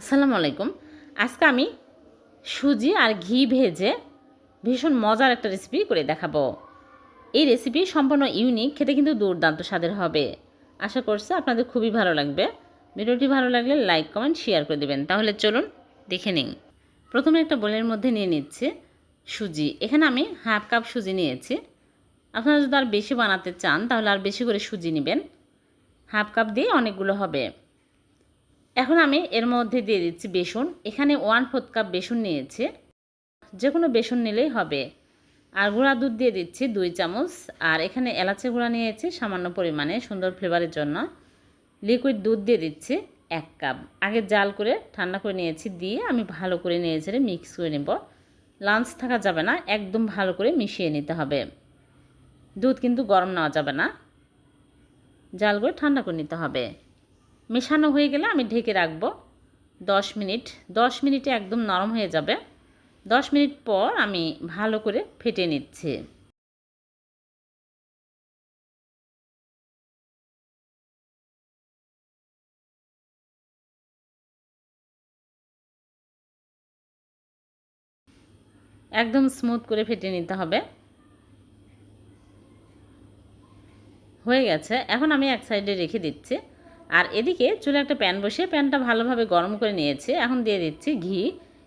আসসালামু আলাইকুম। আজকে আমি সুজি আর ঘি ভেজে ভীষণ মজার একটা রেসিপি করে দেখাবো। এই রেসিপি সম্পূর্ণ ইউনিক খেতে কিন্তু দুর্দান্ত স্বাদের হবে। আশা করছি আপনাদের খুবই ভালো লাগবে। ভিডিওটি ভালো লাগলে লাইক কমেন্ট শেয়ার করে দেবেন। তাহলে চলুন দেখে নিন প্রথমে একটা বোলের মধ্যে নিয়ে নিচ্ছে সুজি। এখানে আমি হাফ কাপ সুজি নিয়েছি। আপনারা যদি আর বেশি বানাতে চান, তাহলে আর বেশি করে সুজি নেবেন। হাফ কাপ দিয়ে অনেকগুলো হবে। এখন আমি এর মধ্যে দিয়ে দিচ্ছি বেসন। এখানে ওয়ান ফোর্থ কাপ বেসন নিয়েছি। যে কোনো বেসন নিলেই হবে। আর গুঁড়া দুধ দিয়ে দিচ্ছি দুই চামচ। আর এখানে এলাচি গুঁড়া নিয়েছি সামান্য পরিমাণে, সুন্দর ফ্লেভারের জন্য। লিকুইড দুধ দিয়ে দিচ্ছি এক কাপ। আগে জাল করে, ঠান্ডা করে নিয়েছি দিয়ে আমি ভালো করে নিয়েছি মিক্স করে নেব। লাঞ্চ থাকা যাবে না, একদম ভালো করে মিশিয়ে নিতে হবে। দুধ কিন্তু গরম নেওয়া যাবে না। জাল করে ঠান্ডা করে নিতে হবে। মেশানো হয়ে গেলে আমি ঢেকে রাখব দশ মিনিট। দশ মিনিটে একদম নরম হয়ে যাবে। দশ মিনিট পর আমি ভালো করে ফেটে নিচ্ছি। একদম স্মুথ করে ফেটে নিতে হবে। হয়ে গেছে। এখন আমি এক সাইডে রেখে দিচ্ছি। আর এদিকে চুলে একটা প্যান বসিয়ে প্যানটা ভালোভাবে গরম করে নিয়েছে। এখন দিয়ে দিচ্ছি ঘি।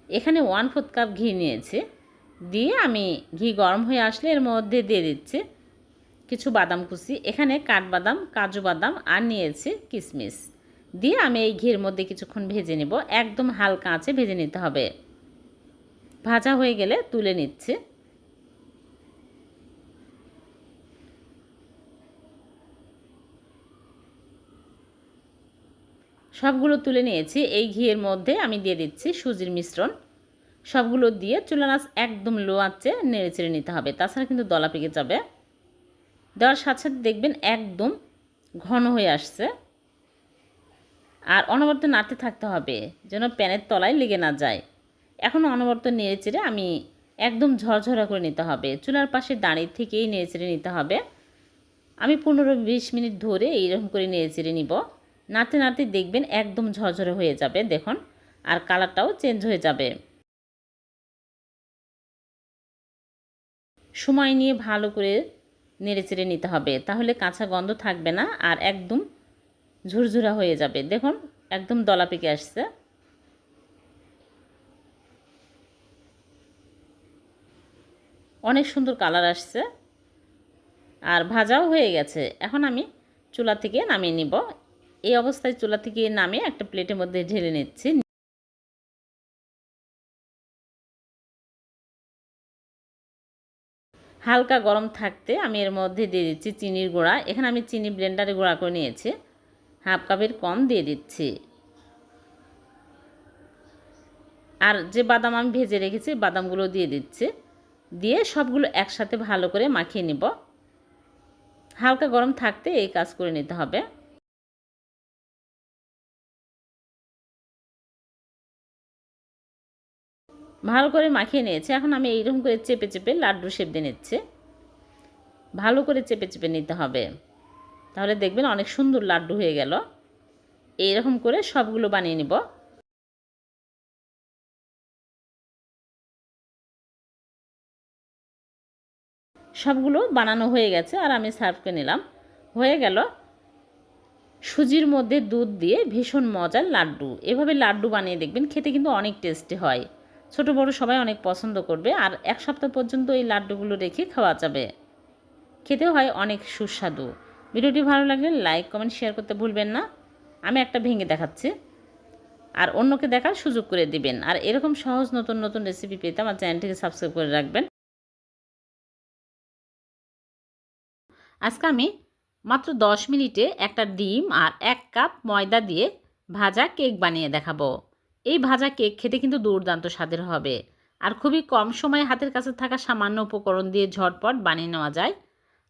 এখানে ওয়ান ফোর্থ কাপ ঘি নিয়েছে। দিয়ে আমি ঘি গরম হয়ে আসলে এর মধ্যে দিয়ে দিচ্ছি কিছু বাদাম কুচি। এখানে কাঠবাদাম, কাজু বাদাম আর নিয়েছি কিশমিশ দিয়ে আমি এই ঘির মধ্যে কিছুক্ষণ ভেজে নেব। একদম হালকা আঁচে ভেজে নিতে হবে। ভাজা হয়ে গেলে তুলে নিচ্ছি। সবগুলো তুলে নিয়েছি। এই ঘিয়ের মধ্যে আমি দিয়ে দিচ্ছি সুজির মিশ্রণ। সবগুলো দিয়ে চুলা নাচ একদম লো আঁচে নেড়ে চেড়ে নিতে হবে। তাছাড়া কিন্তু দলা পেকে যাবে। দেওয়ার সাথে সাথে দেখবেন একদম ঘন হয়ে আসছে। আর অনবরত নাড়তে থাকতে হবে যেন প্যানের তলায় লেগে না যায়। এখন অনবরত নেড়ে চেড়ে আমি একদম ঝরঝরা করে নিতে হবে। চুলার পাশে দাঁড়িয়ে থেকেই নেড়ে চেড়ে নিতে হবে। আমি পনেরো বিশ মিনিট ধরে এইরকম করে নেড়ে চেড়ে নিব। নাড়তে নাড়তে দেখবেন একদম ঝরঝরে হয়ে যাবে, দেখুন। আর কালারটাও চেঞ্জ হয়ে যাবে। সময় নিয়ে ভালো করে নেড়ে চেড়ে নিতে হবে, তাহলে কাঁচা গন্ধ থাকবে না আর একদম ঝুরঝুরা হয়ে যাবে। দেখুন, একদম দলা পেকে আসছে। অনেক সুন্দর কালার আসছে। আর ভাজাও হয়ে গেছে। এখন আমি চুলা থেকে নামিয়ে নিব। এই অবস্থায় চুলা থেকে নামে একটা প্লেটের মধ্যে ঢেলে নিচ্ছি। হালকা গরম থাকতে আমি এর মধ্যে দিয়ে দিচ্ছি চিনির গুঁড়া। এখানে আমি চিনি ব্লেন্ডারে গুঁড়া করে নিয়েছি। হাফ কাপের কম দিয়ে দিচ্ছি। আর যে বাদাম আমি ভেজে রেখেছি বাদামগুলো দিয়ে দিচ্ছি। দিয়ে সবগুলো একসাথে ভালো করে মাখিয়ে নিব। হালকা গরম থাকতে এই কাজ করে নিতে হবে। ভালো করে মাখিয়ে নিয়েছে। এখন আমি এইরকম করে চেপে চেপে লাড্ডু শেপ দিয়ে নিচ্ছে। ভালো করে চেপে চেপে নিতে হবে। তাহলে দেখবেন অনেক সুন্দর লাড্ডু হয়ে গেল। এইরকম করে সবগুলো বানিয়ে নিব। সবগুলো বানানো হয়ে গেছে আর আমি সার্ভ করে নিলাম। হয়ে গেল সুজির মধ্যে দুধ দিয়ে ভীষণ মজার লাড্ডু। এভাবে লাড্ডু বানিয়ে দেখবেন খেতে কিন্তু অনেক টেস্টি হয়। ছোট বড় সবাই অনেক পছন্দ করবে, আর এক সপ্তাহ পর্যন্ত এই লাড্ডুগুলো রেখে খাওয়া যাবে। খেতেও হয় অনেক সুস্বাদু। ভিডিওটি ভালো লাগলে লাইক, কমেন্ট, শেয়ার করতে ভুলবেন না। আমি একটা ভেঙে দেখাচ্ছি। আর অন্যকে দেখার সুযোগ করে দিবেন। আর এরকম সহজ নতুন নতুন রেসিপি পেতে আমার চ্যানেলটিকে সাবস্ক্রাইব করে রাখবেন। আজকে আমি মাত্র দশ মিনিটে একটা ডিম আর এক কাপ ময়দা দিয়ে ভাজা কেক বানিয়ে দেখাবো। এই ভাজা কেক খেতে কিন্তু দুর্দান্ত স্বাদের হবে। আর খুবই কম সময়ে হাতের কাছে থাকা সামান্য উপকরণ দিয়ে ঝটপট বানিয়ে নেওয়া যায়।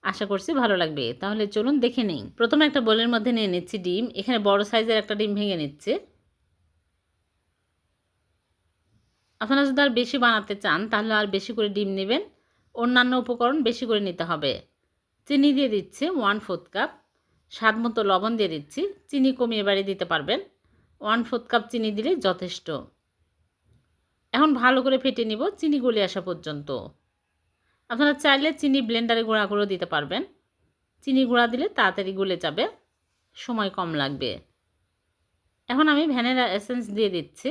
আশা করছি ভালো লাগবে। তাহলে চলুন দেখে নিই। প্রথমে একটা বোলের মধ্যে নিয়ে নিচ্ছি ডিম। এখানে বড় সাইজের একটা ডিম ভেঙে নিচ্ছে। আপনারা যদি আর বেশি বানাতে চান, তাহলে আর বেশি করে ডিম নেবেন। অন্যান্য উপকরণ বেশি করে নিতে হবে। চিনি দিয়ে দিচ্ছি ওয়ান ফোর্থ কাপ। স্বাদ মতো লবণ দিয়ে দিচ্ছি। চিনি কমিয়ে বাড়িয়ে দিতে পারবেন। ওয়ান ফোর্থ কাপ চিনি দিলে যথেষ্ট। এখন ভালো করে ফেটে নিব, চিনি গলে আসা পর্যন্ত। আপনারা চাইলে চিনি ব্লেন্ডারে গুঁড়া করেও দিতে পারবেন। চিনি গুঁড়া দিলে তাড়াতাড়ি গলে যাবে, সময় কম লাগবে। এখন আমি ভ্যানিলা এসেন্স দিয়ে দিচ্ছি।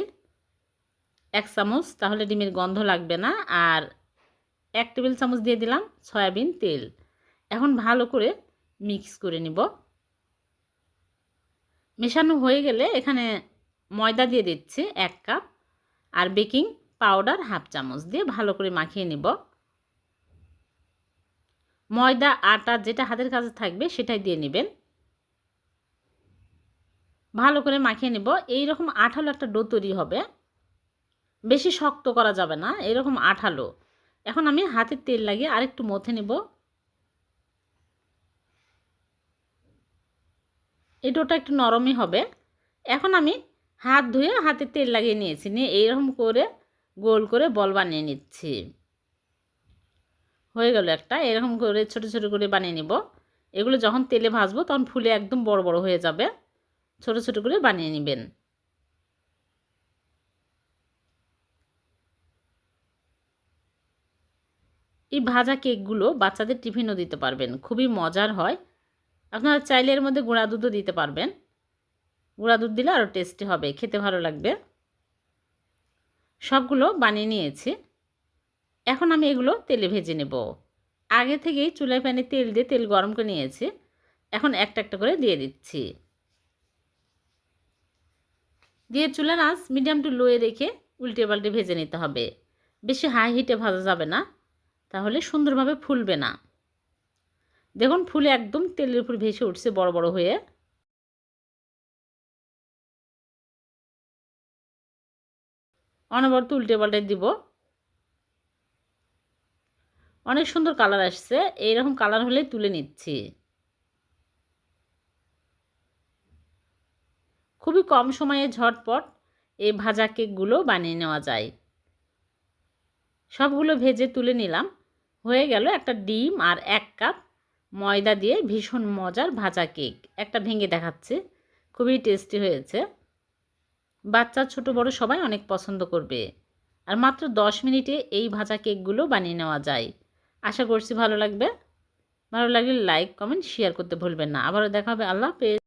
এক চামচ, তাহলে ডিমের গন্ধ লাগবে না। আর এক টেবিল চামচ দিয়ে দিলাম সয়াবিন তেল। এখন ভালো করে মিক্স করে নিব। মেশানো হয়ে গেলে এখানে ময়দা দিয়ে দিচ্ছি এক কাপ আর বেকিং পাউডার হাফ চামচ দিয়ে ভালো করে মাখিয়ে নিব। ময়দা আটা যেটা হাতের কাছে থাকবে সেটাই দিয়ে নেবেন। ভালো করে মাখিয়ে নেব। এইরকম আঠালো একটা ডো তৈরি হবে। বেশি শক্ত করা যাবে না, এরকম আঠালো। এখন আমি হাতের তেল লাগিয়ে আরেকটু মথে নেব। এই ডোটা একটু নরমই হবে। এখন আমি হাত ধুয়ে হাতে তেল লাগিয়ে নিয়েছি। নিয়ে এইরকম করে গোল করে বল বানিয়ে নিচ্ছি। হয়ে গেল একটা। এরকম করে ছোট ছোট করে বানিয়ে নিব। এগুলো যখন তেলে ভাজবো তখন ফুলে একদম বড় বড় হয়ে যাবে। ছোট ছোট করে বানিয়ে নেবেন। এই ভাজা কেকগুলো বাচ্চাদের টিফিনও দিতে পারবেন। খুবই মজার হয়। আপনারা চাইলে এর মধ্যে গুঁড়া দুধও দিতে পারবেন। গুঁড়া দুধ দিলে আরও টেস্টি হবে, খেতে ভালো লাগবে। সবগুলো বানিয়ে নিয়েছি। এখন আমি এগুলো তেলে ভেজে নেব। আগে থেকেই চুলায় প্যানে তেল দিয়ে তেল গরম করে নিয়েছি। এখন একটা একটা করে দিয়ে দিচ্ছি। দিয়ে চুলার আঁচ মিডিয়াম টু লোয়ে রেখে উল্টে পাল্টে ভেজে নিতে হবে। বেশি হাই হিটে ভাজা যাবে না, তাহলে সুন্দরভাবে ফুলবে না। দেখুন, ফুলে একদম তেলের উপর ভেসে উঠছে বড় বড় হয়ে। অনবরত উল্টে পাল্টে দিব। অনেক সুন্দর কালার আসছে। এইরকম কালার হলেই তুলে নিচ্ছি। খুবই কম সময়ে ঝটপট এই ভাজা কেকগুলো বানিয়ে নেওয়া যায়। সবগুলো ভেজে তুলে নিলাম। হয়ে গেল একটা ডিম আর এক কাপ ময়দা দিয়ে ভীষণ মজার ভাজা কেক। একটা ভেঙে দেখাচ্ছে। খুবই টেস্টি হয়েছে। বাচ্চা, ছোট, বড় সবাই অনেক পছন্দ করবে। আর মাত্র দশ মিনিটে এই ভাজা কেকগুলো বানিয়ে নেওয়া যায়। আশা করছি ভালো লাগবে। ভালো লাগলে লাইক কমেন্ট শেয়ার করতে ভুলবেন না। আবারও দেখা হবে। আল্লাহ হাফেজ।